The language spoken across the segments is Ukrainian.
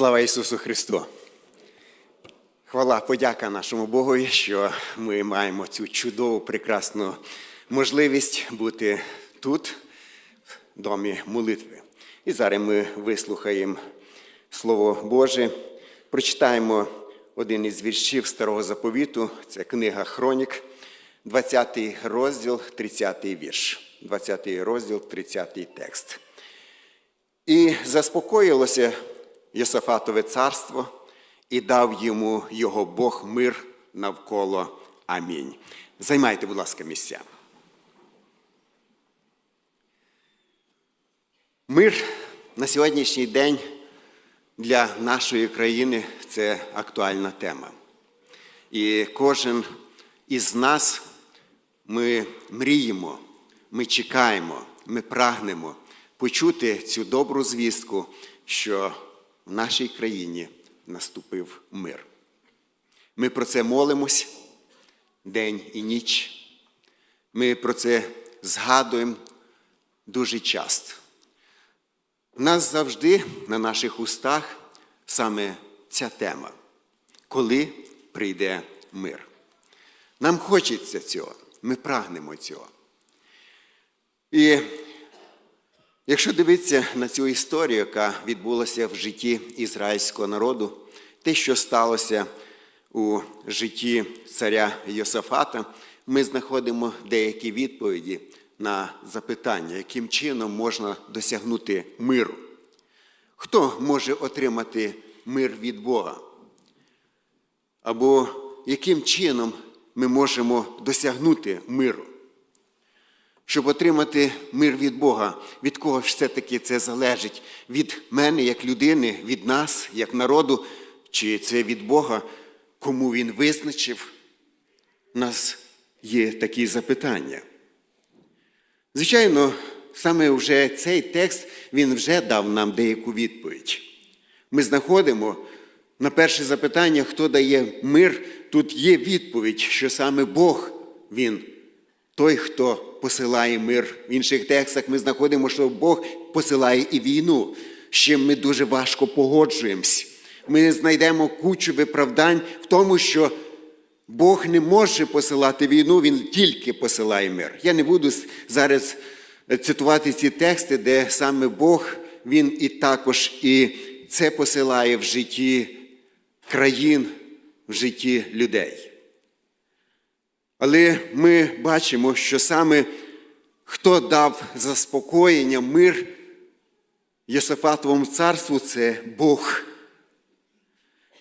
Слава Ісусу Христу! Хвала, подяка нашому Богові, що ми маємо цю чудову, прекрасну можливість бути тут, в домі молитви. І зараз ми вислухаємо Слово Боже, прочитаємо один із віршів Старого Заповіту, це книга Хронік, 20 розділ, 30 вірш. 20 розділ, 30 текст. І заспокоїлося Єсафатове царство, і дав йому його Бог мир навколо. Амінь. Займайте, будь ласка, місця. Мир на сьогоднішній день для нашої країни це актуальна тема. І кожен із нас ми мріємо, ми чекаємо, ми прагнемо почути цю добру звістку, що в нашій країні наступив мир. Ми про це молимось день і ніч. Ми про це згадуємо дуже часто. У нас завжди на наших устах саме ця тема, коли прийде мир. Нам хочеться цього, ми прагнемо цього. І якщо дивитися на цю історію, яка відбулася в житті ізраїльського народу, те, що сталося у житті царя Йосафата, ми знаходимо деякі відповіді на запитання, яким чином можна досягнути миру. Хто може отримати мир від Бога? Або яким чином ми можемо досягнути миру? Щоб отримати мир від Бога, від кого ж все-таки це залежить? Від мене, як людини, від нас, як народу, чи це від Бога, кому Він визначив? У нас є такі запитання. Звичайно, саме вже цей текст він вже дав нам деяку відповідь. Ми знаходимо на перше запитання, хто дає мир, тут є відповідь, що саме Бог він той, хто посилає мир. В інших текстах ми знаходимо, що Бог посилає і війну, з чим ми дуже важко погоджуємось. Ми знайдемо кучу виправдань в тому, що Бог не може посилати війну, Він тільки посилає мир. Я не буду зараз цитувати ці тексти, де саме Бог, Він і також і це посилає в житті країн, в житті людей. Але ми бачимо, що саме хто дав заспокоєння, мир Єсафатовому царству це Бог.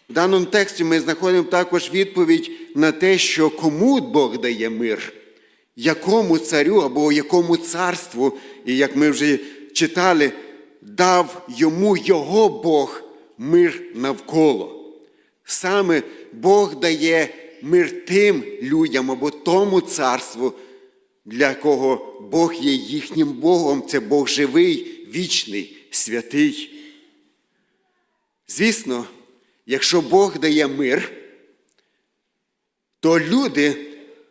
В даному тексті ми знаходимо також відповідь на те, що кому Бог дає мир, якому царю або якому царству, і як ми вже читали, дав йому його Бог мир навколо. Саме Бог дає мир тим людям або тому царству, для кого Бог є їхнім Богом, це Бог живий, вічний, святий. Звісно, якщо Бог дає мир, то люди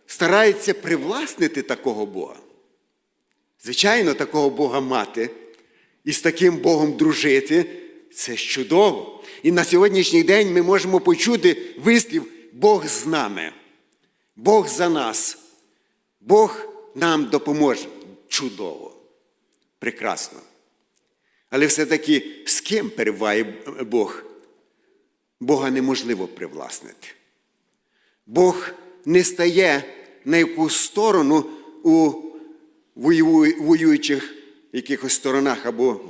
стараються привласнити такого Бога. Звичайно, такого Бога мати і з таким Богом дружити це чудово. І на сьогоднішній день ми можемо почути вислів Бог з нами, Бог за нас, Бог нам допоможе. Чудово, прекрасно. Але все-таки з ким перебуває Бог? Бога неможливо привласнити. Бог не стає на яку сторону у воюючих якихось сторонах або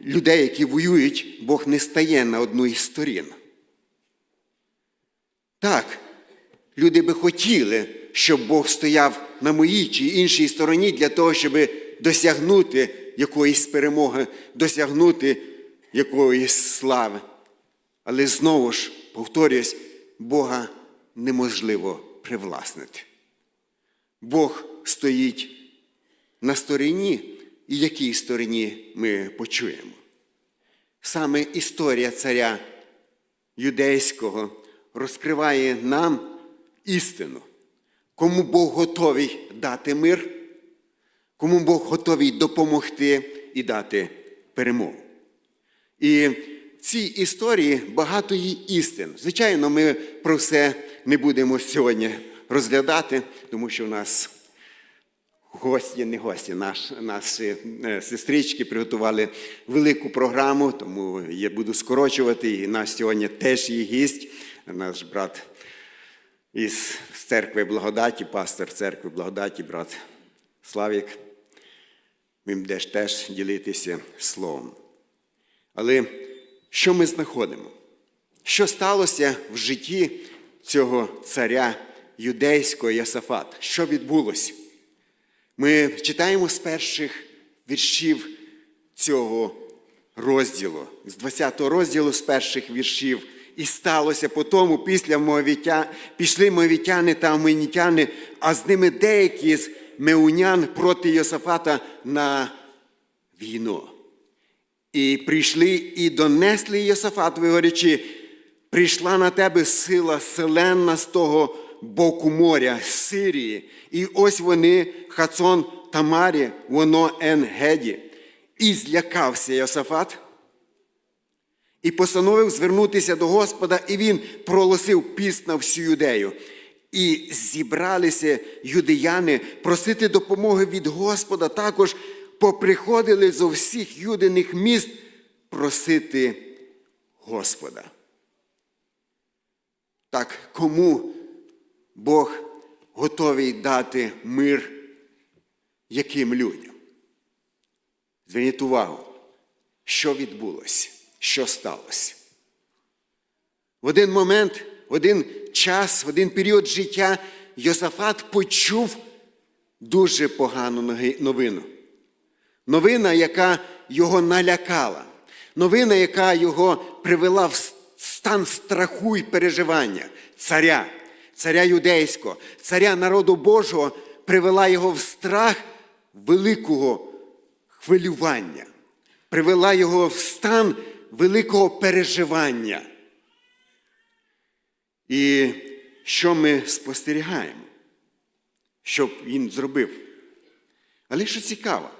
людей, які воюють, Бог не стає на одну із сторін. Так, люди би хотіли, щоб Бог стояв на моїй чи іншій стороні для того, щоб досягнути якоїсь перемоги, досягнути якоїсь слави. Але знову ж, повторюсь, Бога неможливо привласнити. Бог стоїть на стороні, і якій стороні ми почуємо. Саме історія царя юдейського розкриває нам істину, кому Бог готовий дати мир, кому Бог готовий допомогти і дати перемогу. І цій історії багато є істин. Звичайно, ми про все не будемо сьогодні розглядати, тому що в нас гості, не гості, наш, наші е, сестрички приготували велику програму, тому я буду скорочувати. І наш сьогодні теж є гість, наш брат із церкви Благодаті, пастор церкви Благодаті, брат Славік. Він буде теж ділитися словом. Але що ми знаходимо? Що сталося в житті цього царя юдейського Ясафат? Що відбулося? Ми читаємо з перших віршів цього розділу, з 20 розділу, з перших віршів. І сталося по тому, після Моавітя, пішли моавітяни та аммонітяни, а з ними деякі з меунян проти Йосафата на війну. І прийшли і донесли Йосафатові, говорячи, прийшла на тебе сила селенна з того боку моря, з Сирії. І ось вони, Хацон Тамарі, воно Енгеді. І злякався Йосафат, і постановив звернутися до Господа, і він проголосив піст на всю юдею. І зібралися юдеяни просити допомоги від Господа. Також поприходили зо всіх юдиних міст просити Господа. Так, кому Бог готовий дати мир яким людям? Зверніть увагу, що відбулося, що сталося. В один момент, в один час, в один період життя Йосафат почув дуже погану новину. Новина, яка його налякала, новина, яка його привела в стан страху і переживання царя, царя юдейського, царя народу Божого, привела його в страх великого хвилювання, привела його в стан великого переживання. І що ми спостерігаємо? Що він зробив? Але що цікаво,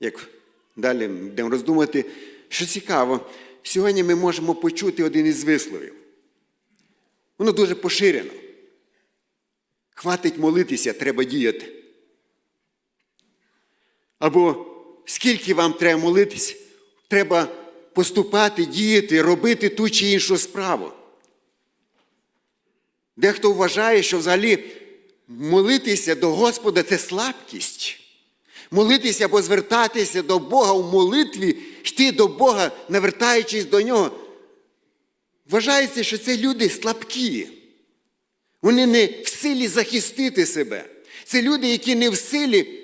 як далі будемо роздумати, що цікаво, сьогодні ми можемо почути один із висловів. Воно дуже поширено. Хватить молитися, треба діяти. Або скільки вам треба молитись, треба поступати, діяти, робити ту чи іншу справу. Дехто вважає, що взагалі молитися до Господа це слабкість. Молитися або звертатися до Бога в молитві, йти до Бога, навертаючись до Нього. Вважається, що це люди слабкі. Вони не в силі захистити себе. Це люди, які не в силі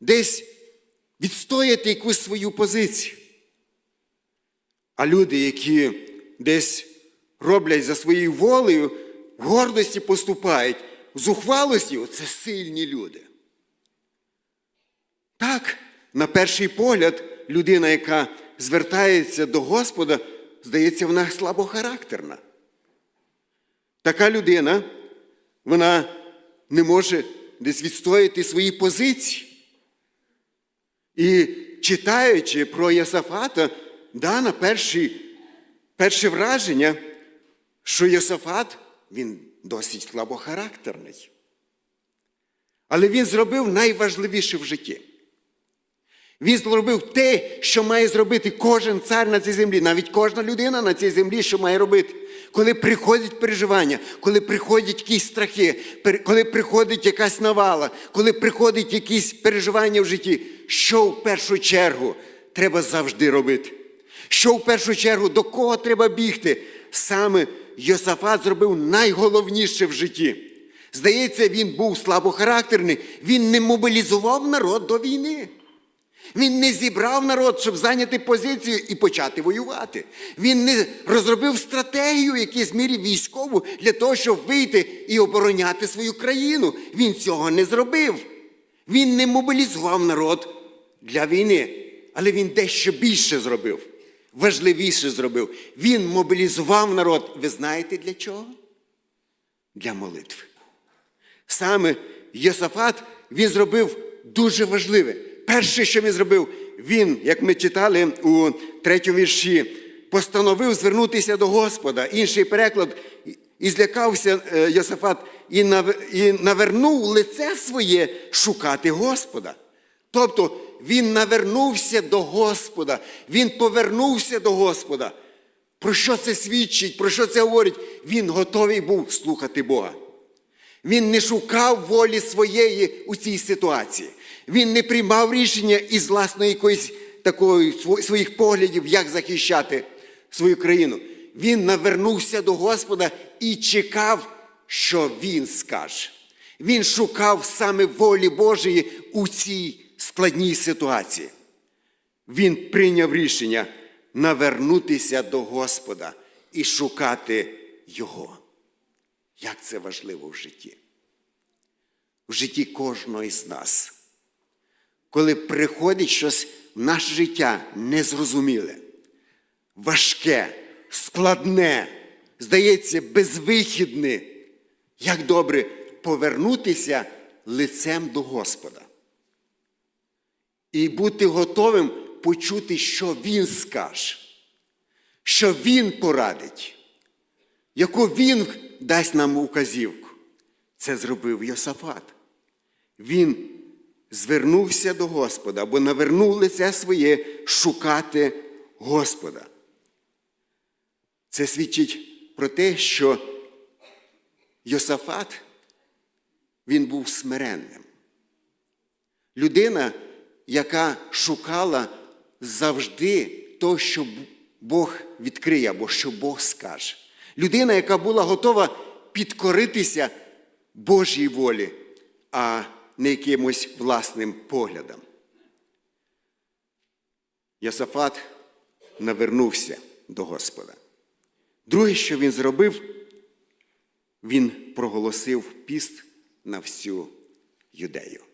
десь відстояти якусь свою позицію. А люди, які десь роблять за своєю волею, в гордості поступають, в зухвалості це сильні люди. Так, на перший погляд, людина, яка звертається до Господа, здається, вона слабохарактерна. Така людина, вона не може десь відстояти свої позиції. І читаючи про Йосафата, да, на перші, перше враження, що Йосафат, він досить слабохарактерний. Але він зробив найважливіше в житті. Він зробив те, що має зробити кожен цар на цій землі, навіть кожна людина на цій землі, що має робити. Коли приходять переживання, коли приходять якісь страхи, коли приходить якась навала, коли приходять якісь переживання в житті, що в першу чергу треба завжди робити? Що в першу чергу до кого треба бігти? Саме Йосафат зробив найголовніше в житті. Здається, він був слабохарактерний, він не мобілізував народ до війни. Він не зібрав народ, щоб зайняти позицію і почати воювати. Він не розробив стратегію, в якійсь мірі військову, для того, щоб вийти і обороняти свою країну. Він цього не зробив. Він не мобілізував народ для війни, але він дещо більше зробив, важливіше зробив. Він мобілізував народ. Ви знаєте для чого? Для молитви. Саме Йосафат він зробив дуже важливе. Перше, що він зробив, він, як ми читали у третьому вірші, постановив звернутися до Господа. Інший переклад і злякався е, Йосафат і навернув лице своє шукати Господа. Тобто він навернувся до Господа, він повернувся до Господа. Про що це свідчить? Про що це говорить? Він готовий був слухати Бога. Він не шукав волі своєї у цій ситуації. Він не приймав рішення із власної якоїсь такої своїх поглядів, як захищати свою країну. Він навернувся до Господа і чекав, що він скаже. Він шукав саме волі Божої у цій складній ситуації. Він прийняв рішення навернутися до Господа і шукати Його. Як це важливо в житті? В житті кожного із нас. Коли приходить щось в наше життя незрозуміле, важке, складне, здається, безвихідне, як добре повернутися лицем до Господа і бути готовим почути, що Він скаже, що Він порадить, яку Він дасть нам указівку. Це зробив Йосафат. Він звернувся до Господа або навернув лице своє шукати Господа. Це свідчить про те, що Йосафат він був смиренним. Людина, яка шукала завжди то, що Бог відкриє або що Бог скаже. Людина, яка була готова підкоритися Божій волі, а не якимось власним поглядам. Йосафат навернувся до Господа. Друге, що він зробив, він проголосив піст на всю юдею.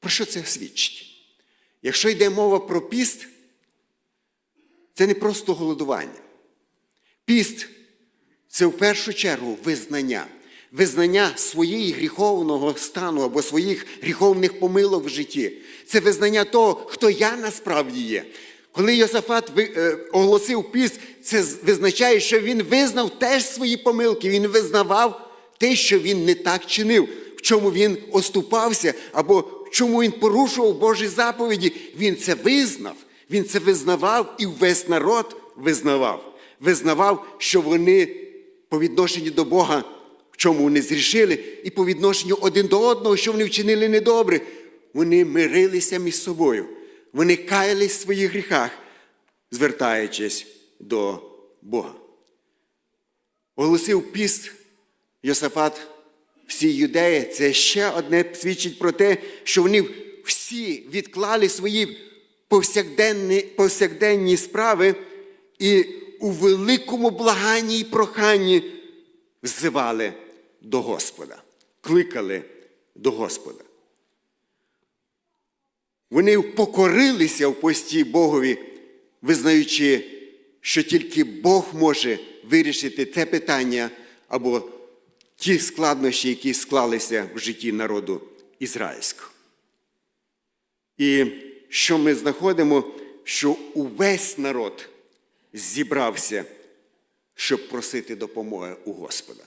Про що це свідчить? Якщо йде мова про піст, це не просто голодування. Піст це в першу чергу визнання. Визнання своєї гріховного стану або своїх гріховних помилок в житті. Це визнання того, хто я насправді є. Коли Йосафат е, оголосив піст, це визначає, що він визнав теж свої помилки. Він визнавав те, що він не так чинив, в чому він оступався, або чому він порушував Божі заповіді. Він це визнав. Він це визнавав і весь народ визнавав. Визнавав, що вони по відношенню до Бога, в чому вони зрішили, і по відношенню один до одного, що вони вчинили недобре, вони мирилися між собою. Вони каялись в своїх гріхах, звертаючись до Бога. Оголосив піст Йосафат всій юдеї. Це ще одне свідчить про те, що вони всі відклали свої повсякденні, повсякденні справи і у великому благанні і проханні взивали до Господа, кликали до Господа. Вони покорилися в пості Богові, визнаючи, що тільки Бог може вирішити те питання або ті складнощі, які склалися в житті народу ізраїльського. І що ми знаходимо, що увесь народ зібрався, щоб просити допомоги у Господа.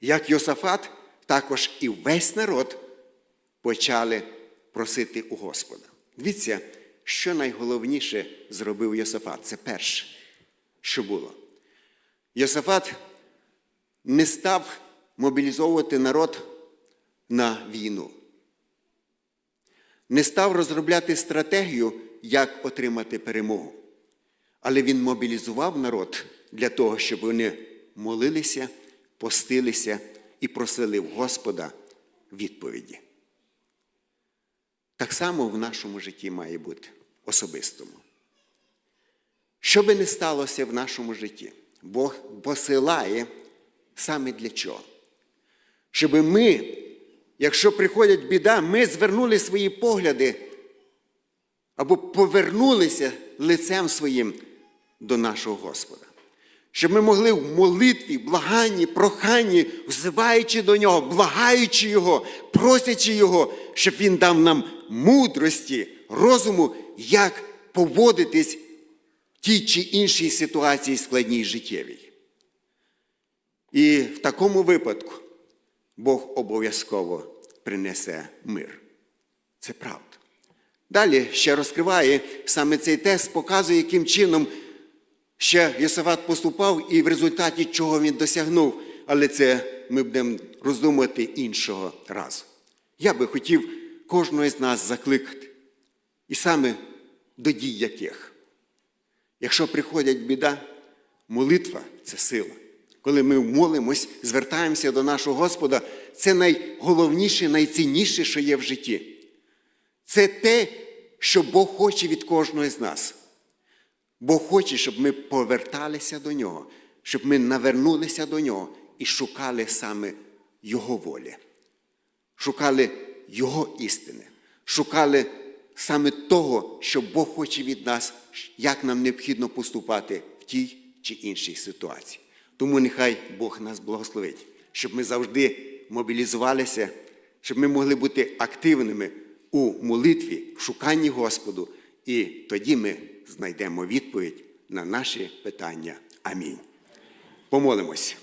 Як Йосафат, також і весь народ почали просити у Господа. Дивіться, що найголовніше зробив Йосафат. Це перше, що було. Йосафат не став мобілізовувати народ на війну. Не став розробляти стратегію, як отримати перемогу. Але він мобілізував народ для того, щоб вони молилися, постилися і просили в Господа відповіді. Так само в нашому житті має бути особистому. Що би не сталося в нашому житті, Бог посилає саме для чого? Щоб ми, якщо приходять біда, ми звернули свої погляди або повернулися лицем своїм до нашого Господа. Щоб ми могли в молитві, благанні, проханні, взиваючи до Нього, благаючи Його, просячи Його, щоб Він дав нам мудрості, розуму, як поводитись в тій чи іншій ситуації складній життєвій. І в такому випадку Бог обов'язково принесе мир. Це правда. Далі ще розкриває саме цей тест, показує, яким чином ще Єсават поступав і в результаті чого він досягнув. Але це ми будемо роздумувати іншого разу. Я би хотів кожного з нас закликати, і саме до дій яких. Якщо приходять біда, молитва це сила. Коли ми молимось, звертаємося до нашого Господа, це найголовніше, найцінніше, що є в житті. Це те, що Бог хоче від кожного з нас. Бог хоче, щоб ми поверталися до нього, щоб ми навернулися до нього і шукали саме Його волі, шукали Його істини, шукали саме того, що Бог хоче від нас, як нам необхідно поступати в тій чи іншій ситуації. Тому нехай Бог нас благословить, щоб ми завжди мобілізувалися, щоб ми могли бути активними у молитві, в шуканні Господу, і тоді ми знайдемо відповідь на наші питання. Амінь. Помолимось.